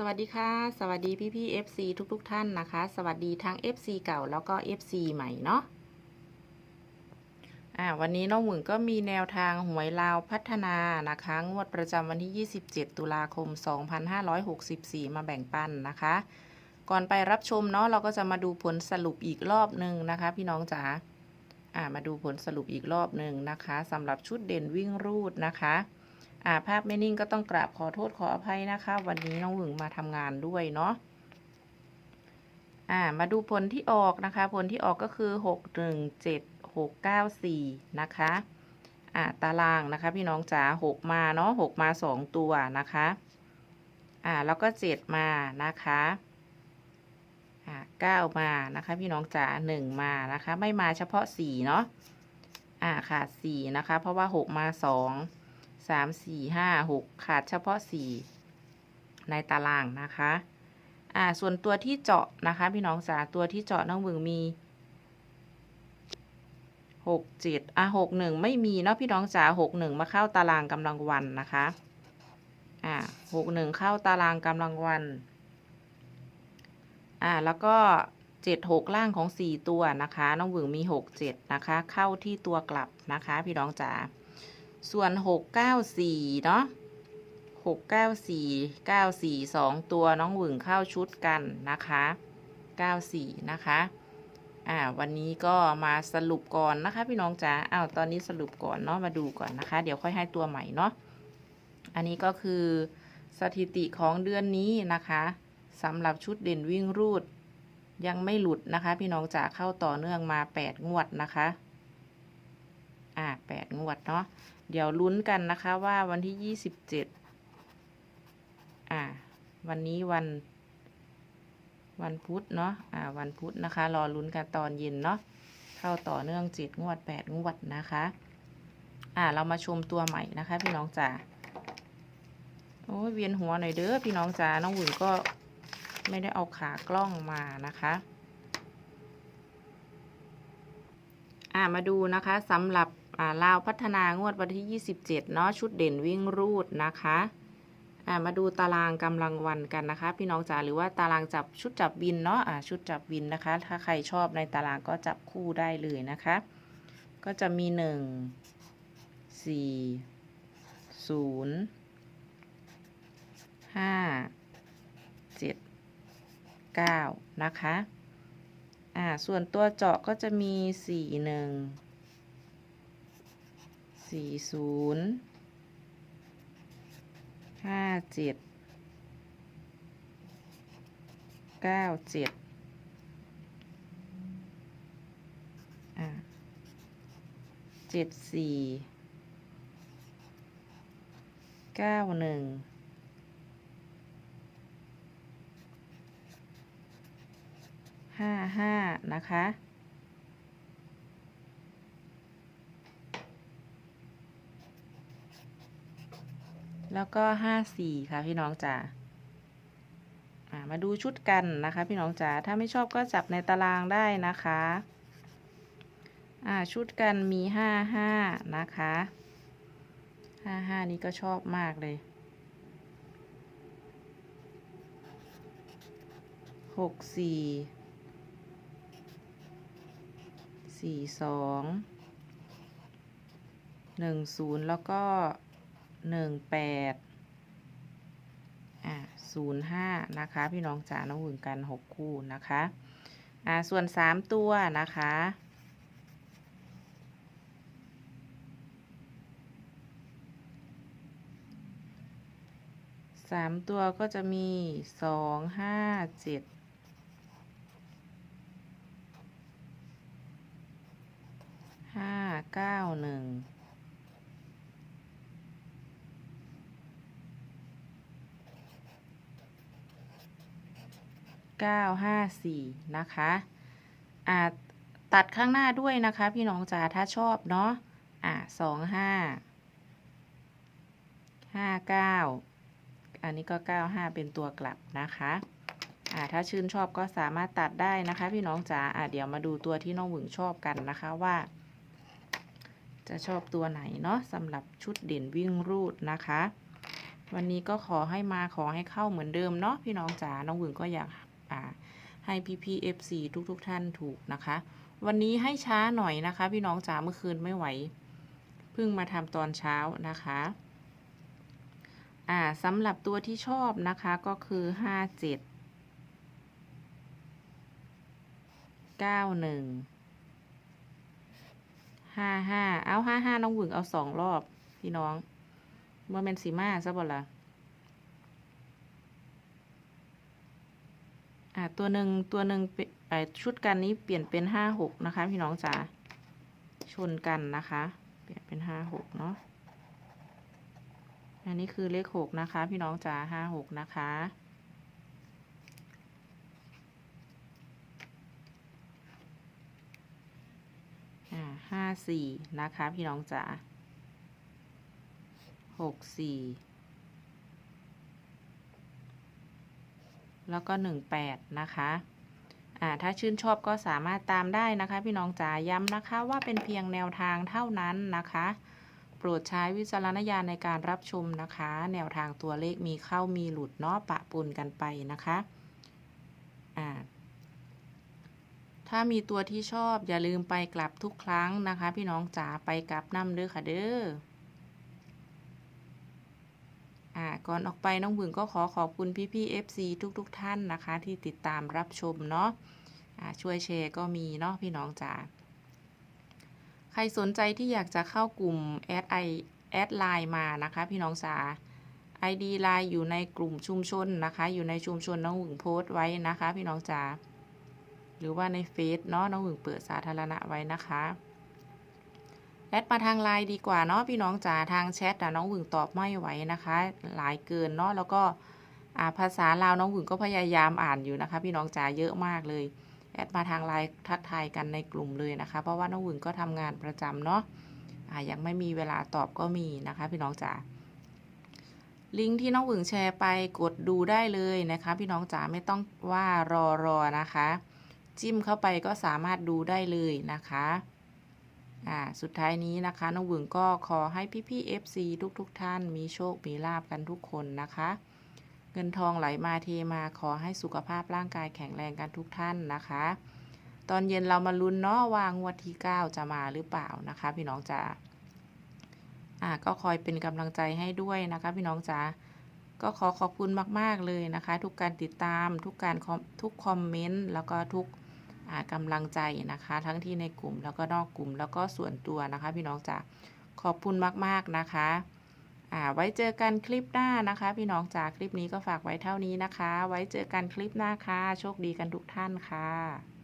สวัสดีค่ะ สวัสดีพี่พี่ FC ทุกๆทท่านนะคะ สวัสดีทั้ง FC เก่าแล้วก็ FC ใหม่เนาะอ่าวันนี้น้องหมึงก็มีแนวทางหวยลาวพัฒนานะคะ งวดประจำวันที่ 27 ตุลาคม 2564 มาแบ่งปันนะคะ ก่อนไปรับชมเนาะเราก็จะมาดูผลสรุปอีกรอบหนึ่งนะคะ พี่น้องจ๋าอ่ามาดูผลสรุปอีกรอบหนึ่งนะคะสำหรับชุดเด่นวิ่งรูดนะคะ อ่าภาพไม่นิ่งก็ต้องกราบขอโทษขออภัยนะคะ วันนี้น้องหวึงมาทำงานด้วยเนาะอ่ามาดูผลที่ออกนะคะ ผลที่ออกก็คือหกหนึ่งเจ็ดหกเก้าสี่นะคะอ่าตารางนะคะพี่น้องจ๋าหกมาเนาะหกมาสองตัวนะคะอ่าแล้วก็เจ็ดมานะคะอ่าเก้ามานะคะพี่น้องจ๋าหนึ่งมานะคะ ไม่มาเฉพาะสี่เนาะอ่าขาดสี่นะคะ เพราะว่าหกมาสอง สามสี่ห้าหกขาดเฉพาะสี่ในตารางนะคะ อ่า ส่วนตัวที่เจาะนะคะ พี่น้องจ๋าตัวที่เจาะน้องบึงมีหกเจ็ดอะหกหนึ่งไม่มีเนาะพี่น้องจ๋าหกหนึ่งมาเข้าตารางกำลังวันนะคะ อ่าหกหนึ่งเข้าตารางกำลังวัน อ่า แล้วก็เจ็ดหกล่างของสี่ตัวนะคะ น้องบึงมีหกเจ็ดนะคะ เข้าที่ตัวกลับนะคะ พี่น้องจ๋า ส่วน694เนาะ694 94 2ตัวน้องหวึงเข้าชุดกันนะคะ94นะคะอ่าวันนี้ก็มาสรุปก่อนนะคะพี่น้องจ๋าอ้าวตอนนี้สรุปก่อนเนาะมาดูก่อนนะคะ เดี๋ยวค่อยให้ตัวใหม่เนาะอันนี้ก็คือสถิติของเดือนนี้นะคะสำหรับชุดเด่นวิ่งรูด ยังไม่หลุดนะคะ พี่น้องจ๋าเข้าต่อเนื่องมา 8 งวดนะคะ อ่า8งวดเนาะ เดี๋ยวลุ้นกันนะคะว่าวันที่ยี่สิบเจ็ดอ่า วันนี้วัน วันพุธเนาะอ่า วันพุธนะคะ รอลุ้นกันตอนเย็นเนาะเข้าต่อเนื่องเจ็ดงวดแปดงวดนะคะ อ่า เรามาชมตัวใหม่นะคะ พี่น้องจ๋าโอ้ยเวียนหัวหน่อยเด้อพี่น้องจ๋าน้องหุ่นก็ไม่ได้เอาขากล้องมานะคะ อ่ามาดูนะคะสำหรับ ลาวพัฒนางวดวันที่ 27 เนาะชุดเด่นวิ่งรูดนะคะมาดูตารางกำลังวันกันนะคะ พี่น้องจ๋าหรือว่าตารางจับชุดจับวินเนาะอ่าชุดจับวินนะคะ ถ้าใครชอบในตารางก็จับคู่ได้เลยนะคะ ก็จะมี 1 4 0 5 7 9 นะคะ อ่า ส่วนตัวเจาะก็จะมี 4 1 สี่ศูนย์ห้าเจ็ดเก้าเจ็ดเจ็ดสี่เก้าหนึ่งห้าห้านะคะ แล้วก็ห้าสี่ค่ะพี่น้องจ๋ามาดูชุดกันนะคะ พี่น้องจ๋าถ้าไม่ชอบก็จับในตารางได้นะคะชุดกันมีห้าห้านะคะห้าห้านี้ก็ชอบมากเลยหกสี่สี่สองหนึ่งศูนย์แล้วก็ หนึ่งแปดอ่าศูนย์ห้านะคะ พี่น้องจ๋าน้องหุ่นกันหกคู่นะคะอ่าส่วนสามตัวนะคะสามตัวก็จะมีสองห้าเจ็ดห้าเก้าหนึ่ง เก้าห้าสี่นะคะอ่าตัดข้างหน้าด้วยนะคะ พี่น้องจ๋าถ้าชอบเนาะอ่าสองห้าห้าเก้าอันนี้ก็เก้าห้าเป็นตัวกลับนะคะอ่าถ้าชื่นชอบก็สามารถตัดได้นะคะ พี่น้องจ๋าอ่าเดี๋ยวมาดูตัวที่น้องหวึงชอบกันนะคะว่า จะชอบตัวไหนเนาะสำหรับชุดเด่นวิ่งรูดนะคะ วันนี้ก็ขอให้มาขอให้เข้าเหมือนเดิมเนาะพี่น้องจ๋าน้องหวึงก็อยาก ให้พี่พีเอฟซีทุกๆทท่านถูกนะคะ วันนี้ให้ช้าหน่อยนะคะ พี่น้องจ๋าเมื่อคืนไม่ไหวเพิ่งมาทำตอนเช้านะคะอ่าสำหรับตัวที่ชอบนะคะก็คือห้าเจ็ดเก้าหนึ่งห้าห้าเอาห้าห้าน้องหวึงเอาสองรอบ พี่น้องเมื่อเมนสีมาซะบ่ละ อ่าตัวหนึ่งตัวหนึ่งเอ่อชุดกันนี้เปลี่ยนเป็นห้าหกนะคะพี่น้องจ๋าชนกันนะคะ เปลี่ยนเป็นห้าหกเนาะอันนี้คือเลขหกนะคะ พี่น้องจ๋าห้าหกนะคะห้าสี่นะคะ พี่น้องจ๋าหกสี่ แล้วก็หนึ่งแปดนะคะอ่าถ้าชื่นชอบก็สามารถตามได้นะคะ พี่น้องจ๋าย้ำนะคะว่าเป็นเพียงแนวทางเท่านั้นนะคะ โปรดใช้วิจารณญาณในการรับชมนะคะ แนวทางตัวเลขมีเข้ามีหลุดเนาะปะปนกันไปนะคะอ่าถ้ามีตัวที่ชอบอย่าลืมไปกลับทุกครั้งนะคะ พี่น้องจ๋าไปกลับน้ำเด้อค่ะเด้อ อ่าก่อนออกไปน้องบึงก็ขอขอบคุณพี่ๆ FC ทุกๆทท่านนะคะ ที่ติดตามรับชมเนาะอ่าช่วยแชร์ก็มีเนาะพี่น้องจ๋าใครสนใจที่อยากจะเข้ากลุ่มแอดไอแอดไลน์มานะคะพี่น้องจ๋า ID ไลน์อยู่ในกลุ่มชุมชนนะคะ อยู่ในชุมชนน้องหึงโพสต์ไว้นะคะ พี่น้องจ๋าหรือว่าในเฟซเนาะน้องหึงเปิดสาธารณะไว้นะคะ แอดมาทางไลน์ดีกว่าเนาะพี่น้องจ๋าทางแชทอะน้องหึงตอบไม่ไหวนะคะ หลายเกินเนาะแล้วก็ภาษาลาวน้องหึงก็พยายามอ่านอยู่นะคะ พี่น้องจ๋าเยอะมากเลย แอดมาทางไลน์ทักทายกันในกลุ่มเลยนะคะ เพราะว่าน้องหวึงก็ทำงานประจำเนาะยังไม่มีเวลาตอบก็มีนะคะ พี่น้องจ๋าลิงก์ที่น้องหวึงแชร์ไปกดดูได้เลยนะคะ พี่น้องจ๋าไม่ต้องว่ารอรอนะคะ จิ้มเข้าไปก็สามารถดูได้เลยนะคะ อ่าสุดท้ายนี้นะคะน้องหวึงก็ขอให้พี่ๆ FC ทุกๆทท่านมีโชค มีลาบกันทุกคนนะคะ เงินทองไหลมาเทมาขอให้สุขภาพร่างกายแข็งแรงกันทุกท่านนะคะ ตอนเย็นเรามาลุ้นเนาะว่างวดที่ 9 จะมาหรือเปล่านะคะ พี่น้องจ๋าอ่าก็คอยเป็นกำลังใจให้ด้วยนะคะ พี่น้องจ๋าก็ขอขอบคุณมาก ๆ เลยนะคะ ทุกการติดตามทุกการทุกคอมเมนต์แล้วก็ทุก กำลังใจนะคะ ทั้งที่ในกลุ่มแล้วก็นอกกลุ่มแล้วก็ส่วนตัวนะคะ พี่น้องจ๋าขอบคุณมากๆนะคะไว้เจอกันคลิปหน้านะคะ พี่น้องจ๋าคลิปนี้ก็ฝากไว้เท่านี้นะคะ ไว้เจอกันคลิปหน้าค่ะโชคดีกันทุกท่านค่ะ